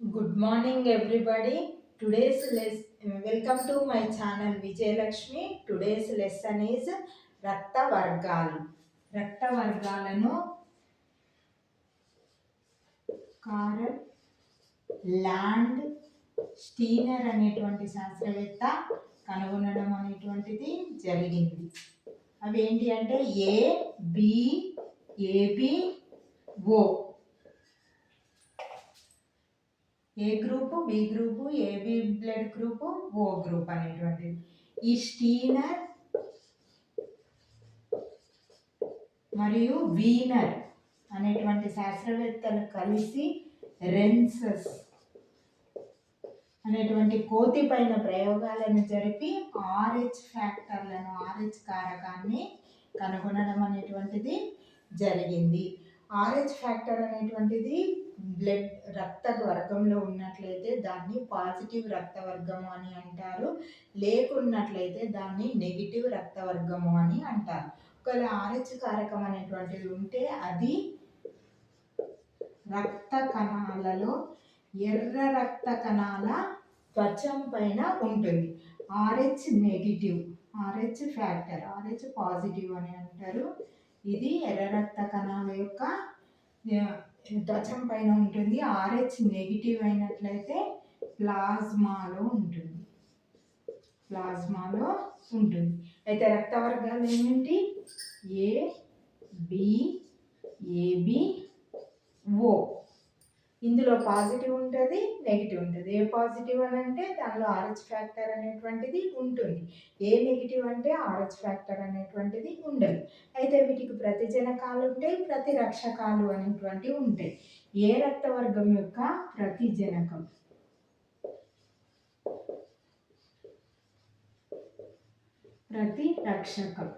Good morning everybody today's less welcome to my channel Vijayalakshmi today's lesson is రక్త వర్గాలు రక్త వర్గాలను Karl land Steiner అనేటువంటి శాస్త్రవేత్త కనుగొనడం అనేటువంటిది జరిగింది. అవి ఏంటి అంటే A B AB O A group? B group? AB blood group? O group అనేటువంటిది. ఈ స్టీనర్ మరియు వీనర్ అనేటువంటి శాస్త్రవేత్తలు కలిసి రెన్సస్ అనేటువంటి కోతి పైన ప్రయోగాలను జరిపి ఆర్హెచ్ ఫ్యాక్టర్లను ఆర్హెచ్ కారకాన్ని కనుగొనడం అనేటువంటిది జరిగింది. ఆర్హెచ్ ఫ్యాక్టర్ అనేటువంటిది బ్లడ్ రక్త వర్గంలో ఉన్నట్లయితే దాన్ని పాజిటివ్ రక్త వర్గము అని అంటారు. లేకున్నట్లయితే దాన్ని నెగిటివ్ రక్త వర్గము అని అంటారు. ఒకవేళ ఆర్హెచ్ కారకం అనేటువంటిది ఉంటే అది రక్త కణాలలో ఎర్ర రక్త కణాల త్వచం పైన ఉంటుంది. Rh negative Rh factor Rh positive అని అంటారు. ఇది ఎర్ర రక్త కణాల యొక్క త్వచం పైన ఉంటుంది. ఆర్హెచ్ నెగిటివ్ అయినట్లయితే ప్లాజ్మాలో ఉంటుంది. ప్లాజ్మాలో ఉంటుంది. అయితే రక్త వర్గాలు ఏమిటి? A B AB O. ఇందులో పాజిటివ్ ఉంటుంది నెగిటివ్ ఉంటుంది. ఏ పాజిటివ్ అని అంటే దానిలో ఆర్హెచ్ ఫ్యాక్టర్ అనేటువంటిది ఉంటుంది. ఏ నెగిటివ్ అంటే ఆర్హెచ్ ఫ్యాక్టర్ అనేటువంటిది ఉండదు. అయితే వీటికి ప్రతిజనకాలు ఉంటాయి ప్రతి రక్షకాలు అనేటువంటివి ఉంటాయి. ఏ రక్తవర్గం యొక్క ప్రతిజనకం? ప్రతి రక్షకం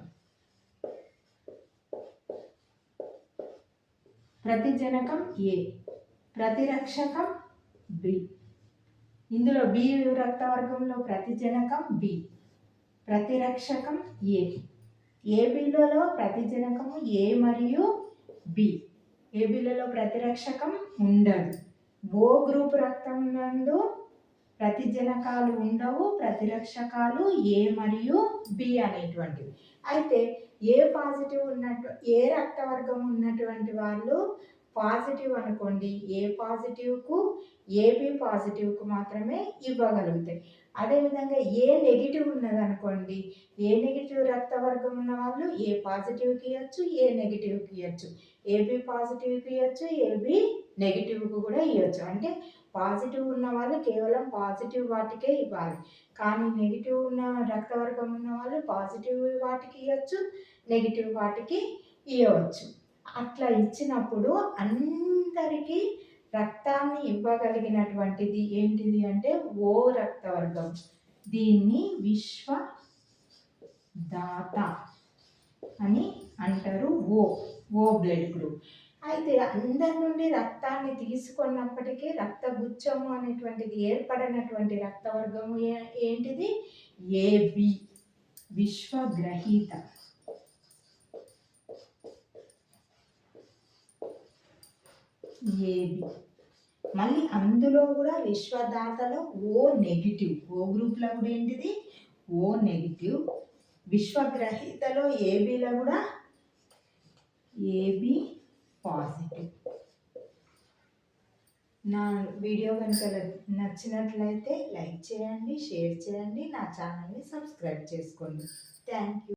ప్రతిజనకం ఏ? ప్రతిరక్షకం బి ఇందులో బి రక్తవర్గంలో ప్రతిజనకం బి ప్రతిరక్షకం ఏ ఏబిలలో ప్రతిజనకము ఏ మరియు బి ఏబిలలో ప్రతిరక్షకం ఉండదు. ఓ గ్రూప్ రక్తం నందు ప్రతిజనకాలు ఉండవు ప్రతిరక్షకాలు ఏ మరియు బి అనేటువంటివి. అయితే ఏ పాజిటివ్ ఉన్నట్టు ఏ రక్తవర్గం ఉన్నటువంటి వాళ్ళు పాజిటివ్ అనుకోండి ఏ పాజిటివ్కు ఏబి పాజిటివ్కు మాత్రమే ఇవ్వగలుగుతాయి. అదేవిధంగా ఏ నెగిటివ్ ఉన్నదనుకోండి ఏ నెగిటివ్ రక్త వర్గం ఉన్న వాళ్ళు ఏ పాజిటివ్కి ఇవ్వచ్చు ఏ నెగిటివ్కి ఇవ్వచ్చు ఏబి పాజిటివ్కి ఇవ్వచ్చు ఏబి నెగిటివ్కి కూడా ఇవ్వచ్చు అంటే పాజిటివ్ ఉన్న వాళ్ళు కేవలం పాజిటివ్ వాటికే ఇవ్వాలి. కానీ నెగిటివ్ ఉన్న రక్తవర్గం ఉన్న వాళ్ళు పాజిటివ్ వాటికి ఇవ్వచ్చు నెగిటివ్ వాటికి ఇవ్వచ్చు అట్లా ఇచ్చినప్పుడు అందరికీ రక్తాన్ని ఇవ్వగలిగినటువంటిది ఏంటిది అంటే ఓ రక్తవర్గం. దీన్ని విశ్వ దాత అని అంటారు ఓ ఓ బ్లడ్ గ్రూప్. అయితే అందరి నుండి రక్తాన్ని తీసుకున్నప్పటికీ రక్తగుచ్చము అనేటువంటిది ఏర్పడినటువంటి రక్తవర్గము ఏంటిది? ఏబి విశ్వగ్రహీత. ఏబి మళ్ళీ అందులో కూడా విశ్వదాతలో ఓ నెగిటివ్ ఓ గ్రూప్లో కూడా ఏంటిది? O negative. విశ్వగ్రహీతలో ఏబిలో కూడా ఏబి పాజిటివ్. నా వీడియో కనుక నచ్చినట్లయితే లైక్ చేయండి షేర్ చేయండి నా ఛానల్ని సబ్స్క్రైబ్ చేసుకోండి. Thank you.